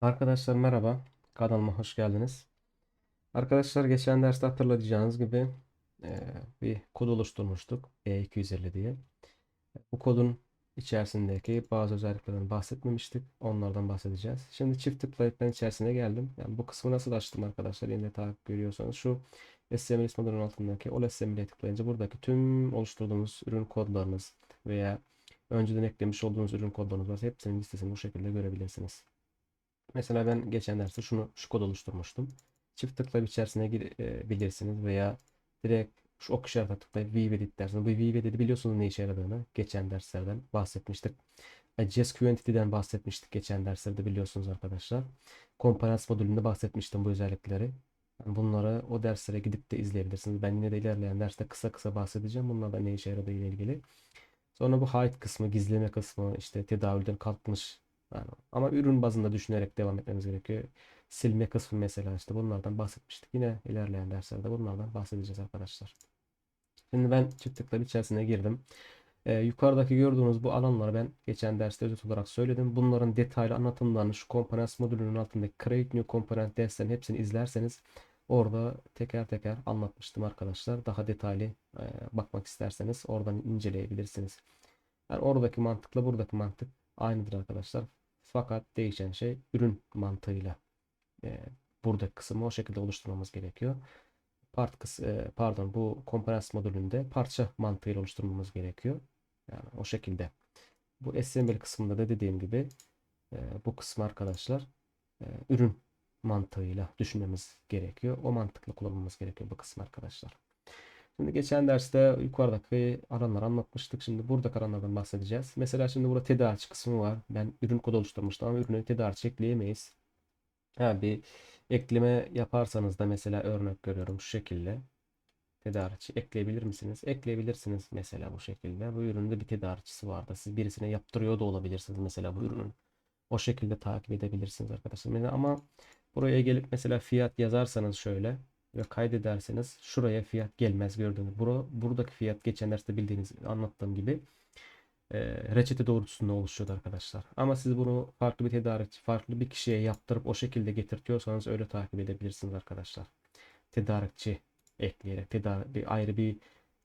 Arkadaşlar merhaba. Kanalıma hoş geldiniz. Arkadaşlar geçen derste hatırlayacağınız gibi eee, bir kod oluşturmuştuk. E250 diye. Bu kodun içerisindeki bazı özelliklerden bahsetmemiştik. Onlardan bahsedeceğiz. Şimdi çift tıklayıp ben içerisine geldim. Yani bu kısmı nasıl açtım arkadaşlar? Yine takip görüyorsanız şu SML modülün altındaki o SML'e tıklayınca buradaki tüm oluşturduğumuz ürün kodlarınız veya önceden eklemiş olduğunuz ürün kodlarınız varsa hepsinin listesini bu şekilde görebilirsiniz. Mesela ben geçen derste şunu şu kod oluşturmuştum. Çift tıklayıp içerisine girebilirsiniz veya direkt şu ok işaretine tıklayıp View Edit dersiniz. Bu View Edit'i biliyorsunuz ne işe yaradığını geçen derslerden bahsetmiştik. JSQ Entity'den bahsetmiştik geçen derslerde biliyorsunuz arkadaşlar. Components modülünde bahsetmiştim bu özellikleri. Bunları o derslere gidip de izleyebilirsiniz. Ben yine de ilerleyen derste kısa kısa bahsedeceğim. Bunlar da ne işe yaradığı ile ilgili. Sonra bu hide kısmı, gizleme kısmı, işte tedavülden kalkmış yani ama ürün bazında düşünerek devam etmemiz gerekiyor. Silme kısmı mesela işte bunlardan bahsetmiştik. Yine ilerleyen derslerde bunlardan bahsedeceğiz arkadaşlar. Şimdi ben çift tıklayıp içerisine girdim. Ee, yukarıdaki gördüğünüz bu alanları ben geçen derste özet olarak söyledim. Bunların detaylı anlatımlarını şu Components modülünün altındaki Create New Component derslerin hepsini izlerseniz orada teker teker anlatmıştım arkadaşlar. Daha detaylı e, bakmak isterseniz oradan inceleyebilirsiniz. Yani oradaki mantıkla buradaki mantık aynıdır arkadaşlar. Fakat değişen şey ürün mantığıyla e, buradaki kısmı o şekilde oluşturmamız gerekiyor. Part kıs e, pardon bu komponent modülünde parça mantığıyla oluşturmamız gerekiyor. Yani o şekilde. Bu SML kısmında da dediğim gibi e, bu kısmı arkadaşlar e, ürün mantığıyla düşünmemiz gerekiyor. O mantıkla kullanmamız gerekiyor bu kısmı arkadaşlar. Şimdi geçen derste yukarıdaki alanları anlatmıştık. Şimdi burada alanlardan bahsedeceğiz. Mesela şimdi burada tedarikçi kısmı var. Ben ürün kodu oluşturmuştum ama ürünü tedarikçi ekleyemeyiz. Ha, bir ekleme yaparsanız da mesela örnek görüyorum şu şekilde. Tedarikçi ekleyebilir misiniz? Ekleyebilirsiniz mesela bu şekilde. Bu üründe bir tedarikçisi vardı. Siz birisine yaptırıyor da olabilirsiniz mesela bu ürünün. O şekilde takip edebilirsiniz arkadaşlar. Ama buraya gelip mesela fiyat yazarsanız şöyle ve kaydederseniz şuraya fiyat gelmez gördüğünüz. Bura, buradaki fiyat geçen derste bildiğiniz anlattığım gibi e, reçete doğrultusunda oluşuyordu arkadaşlar. Ama siz bunu farklı bir tedarikçi, farklı bir kişiye yaptırıp o şekilde getirtiyorsanız öyle takip edebilirsiniz arkadaşlar. Tedarikçi ekleyerek tedarik, bir ayrı bir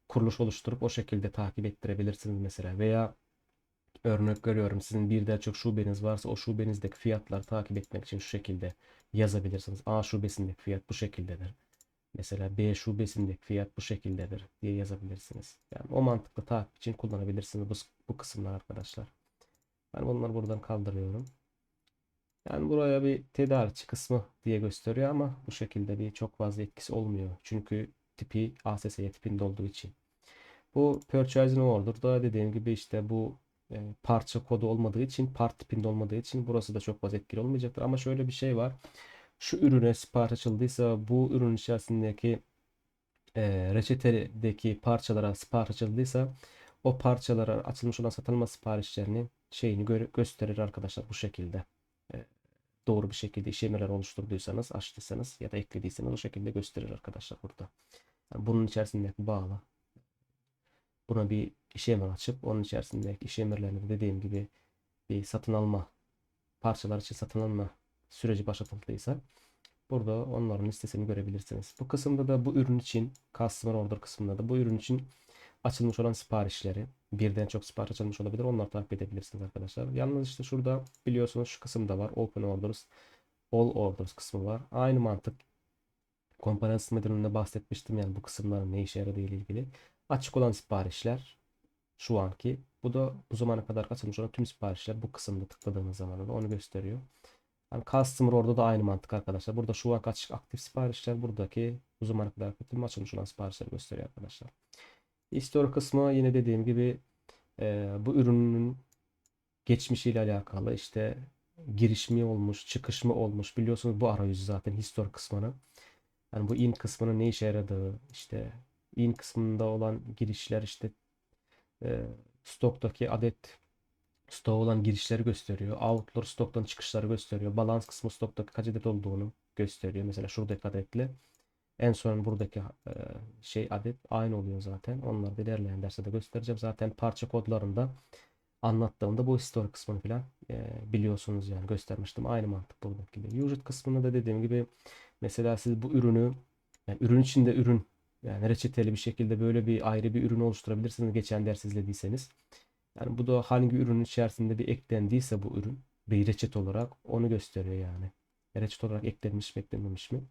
kuruluş oluşturup o şekilde takip ettirebilirsiniz mesela veya örnek görüyorum sizin birden çok şubeniz varsa o şubenizdeki fiyatları takip etmek için şu şekilde yazabilirsiniz. A şubesindeki fiyat bu şekildedir. Mesela B şubesindeki fiyat bu şekildedir diye yazabilirsiniz. Yani o mantıklı takip için kullanabilirsiniz bu, bu kısımlar arkadaşlar. Ben bunları buradan kaldırıyorum. Yani buraya bir tedarikçi kısmı diye gösteriyor ama bu şekilde bir çok fazla etkisi olmuyor. Çünkü tipi ASS'ye tipinde olduğu için. Bu purchasing order'da dediğim gibi işte bu e, parça kodu olmadığı için part tipinde olmadığı için burası da çok fazla etkili olmayacaktır. Ama şöyle bir şey var şu ürüne sipariş açıldıysa bu ürün içerisindeki e, reçetedeki parçalara sipariş açıldıysa o parçalara açılmış olan satılma siparişlerini şeyini gö gösterir arkadaşlar bu şekilde. E, doğru bir şekilde işlemeler oluşturduysanız, açtıysanız ya da eklediyseniz o şekilde gösterir arkadaşlar burada. Yani bunun içerisindeki bağlı. Buna bir işlemler açıp onun içerisindeki işlemlerini dediğim gibi bir satın alma parçalar için satın alma süreci başlatıldıysa burada onların listesini görebilirsiniz. Bu kısımda da bu ürün için customer order kısmında da bu ürün için açılmış olan siparişleri birden çok sipariş açılmış olabilir. Onları takip edebilirsiniz arkadaşlar. Yalnız işte şurada biliyorsunuz şu kısımda var. Open orders, all orders kısmı var. Aynı mantık. Komponent modelinde bahsetmiştim yani bu kısımların ne işe yaradığı ile ilgili. Açık olan siparişler şu anki. Bu da bu zamana kadar açılmış olan tüm siparişler bu kısımda tıkladığınız zaman da onu gösteriyor. Yani customer orada da aynı mantık arkadaşlar. Burada şu an açık aktif siparişler buradaki bu zamana kadar tüm açılmış olan siparişleri gösteriyor arkadaşlar. Store kısmı yine dediğim gibi e, bu ürünün geçmişiyle alakalı işte giriş mi olmuş, çıkış mı olmuş biliyorsunuz bu arayüzü zaten history kısmını. Yani bu in kısmının ne işe yaradığı işte in kısmında olan girişler işte e, stoktaki adet Stoğa olan girişleri gösteriyor. Outlar stoktan çıkışları gösteriyor. Balans kısmı stokta kaç adet olduğunu gösteriyor. Mesela şuradaki adetle en son buradaki e, şey adet aynı oluyor zaten. Onları da ilerleyen derste de göstereceğim. Zaten parça kodlarında anlattığımda bu historik kısmını falan e, biliyorsunuz yani göstermiştim. Aynı mantık buradaki gibi. Vücut kısmında da dediğim gibi mesela siz bu ürünü yani ürün içinde ürün yani reçeteli bir şekilde böyle bir ayrı bir ürün oluşturabilirsiniz geçen ders izlediyseniz. Yani bu da hangi ürünün içerisinde bir eklendiyse bu ürün bir reçete olarak onu gösteriyor yani. Reçete olarak eklenmiş mi eklenmemiş mi?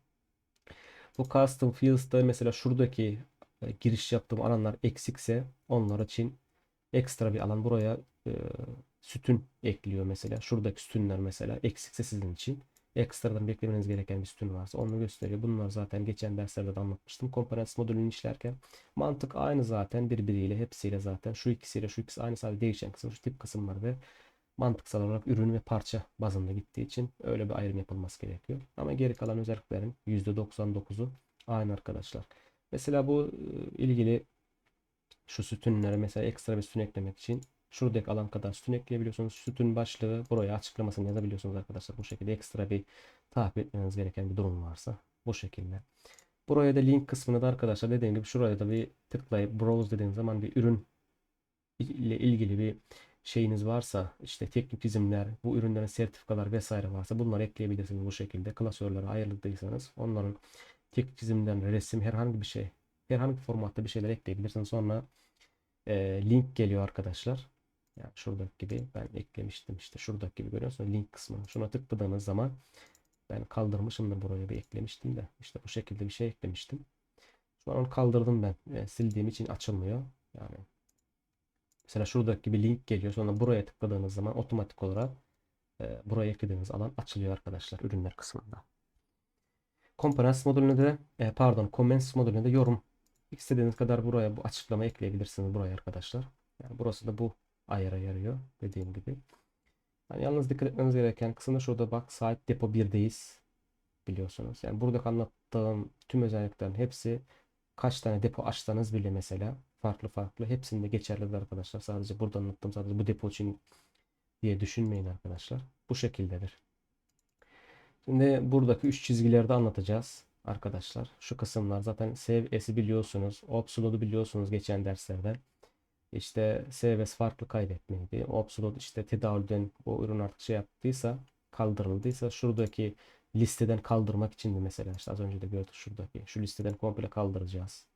Bu custom fields'da mesela şuradaki e, giriş yaptığım alanlar eksikse onlar için ekstra bir alan buraya e, sütun ekliyor mesela. Şuradaki sütunlar mesela eksikse sizin için ekstradan beklemeniz gereken bir sütun varsa onu gösteriyor. Bunlar zaten geçen derslerde de anlatmıştım. Komponents modülünü işlerken mantık aynı zaten birbiriyle hepsiyle zaten şu ikisiyle şu ikisi aynı sadece değişen kısım şu tip kısımlar ve mantıksal olarak ürün ve parça bazında gittiği için öyle bir ayrım yapılması gerekiyor. Ama geri kalan özelliklerin %99'u aynı arkadaşlar. Mesela bu e, ilgili şu sütunlara mesela ekstra bir sütun eklemek için şuradaki alan kadar sütun ekleyebiliyorsunuz. Sütun başlığı buraya açıklamasını yazabiliyorsunuz arkadaşlar. Bu şekilde ekstra bir takip etmeniz gereken bir durum varsa bu şekilde. Buraya da link kısmını da arkadaşlar dediğim gibi şuraya da bir tıklayıp browse dediğiniz zaman bir ürün ile ilgili bir şeyiniz varsa işte teknik çizimler, bu ürünlerin sertifikalar vesaire varsa bunları ekleyebilirsiniz bu şekilde. Klasörlere ayırdıysanız onların teknik çizimlerine resim herhangi bir şey herhangi bir formatta bir şeyler ekleyebilirsiniz. Sonra e, link geliyor arkadaşlar. Yani şuradaki gibi ben eklemiştim işte şuradaki gibi görüyorsunuz link kısmına. Şuna tıkladığınız zaman ben kaldırmışım da buraya bir eklemiştim de işte bu şekilde bir şey eklemiştim. Şu an onu kaldırdım ben. E, sildiğim için açılmıyor. Yani mesela şuradaki gibi link geliyor. Sonra buraya tıkladığınız zaman otomatik olarak e, buraya eklediğiniz alan açılıyor arkadaşlar ürünler kısmında. Components modülüne de e, pardon comments modülüne de yorum istediğiniz kadar buraya bu açıklama ekleyebilirsiniz buraya arkadaşlar. Yani burası da bu ayara yarıyor dediğim gibi. Yani yalnız dikkat etmeniz gereken kısımda şurada bak sahip depo 1'deyiz biliyorsunuz. Yani burada anlattığım tüm özelliklerin hepsi kaç tane depo açsanız bile mesela farklı farklı hepsinde geçerlidir arkadaşlar. Sadece burada anlattığım sadece bu depo için diye düşünmeyin arkadaşlar. Bu şekildedir. Şimdi buradaki üç çizgileri de anlatacağız arkadaşlar. Şu kısımlar zaten save biliyorsunuz. Obsolot'u biliyorsunuz geçen derslerde. İşte SVS farklı kaydetmeydi. Obsolot işte tedavülden o ürün artık şey yaptıysa kaldırıldıysa şuradaki listeden kaldırmak için de mesela işte az önce de gördük şuradaki şu listeden komple kaldıracağız.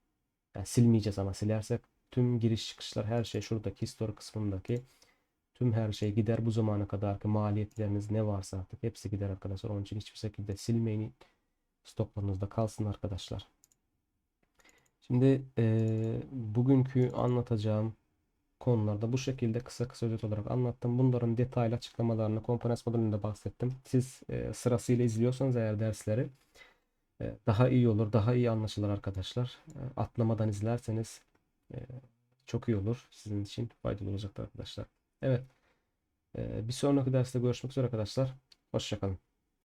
Yani silmeyeceğiz ama silersek tüm giriş çıkışlar her şey şuradaki history kısmındaki tüm her şey gider bu zamana kadarki maliyetleriniz ne varsa artık hepsi gider arkadaşlar. Onun için hiçbir şekilde silmeyin. Stoklarınızda kalsın arkadaşlar. Şimdi e, bugünkü anlatacağım konularda bu şekilde kısa kısa özet olarak anlattım. Bunların detaylı açıklamalarını komponent modülünde bahsettim. Siz e, sırasıyla izliyorsanız eğer dersleri e, daha iyi olur, daha iyi anlaşılır arkadaşlar. E, atlamadan izlerseniz e, çok iyi olur. Sizin için faydalı olacaktır arkadaşlar. Evet. E, bir sonraki derste görüşmek üzere arkadaşlar. Hoşçakalın.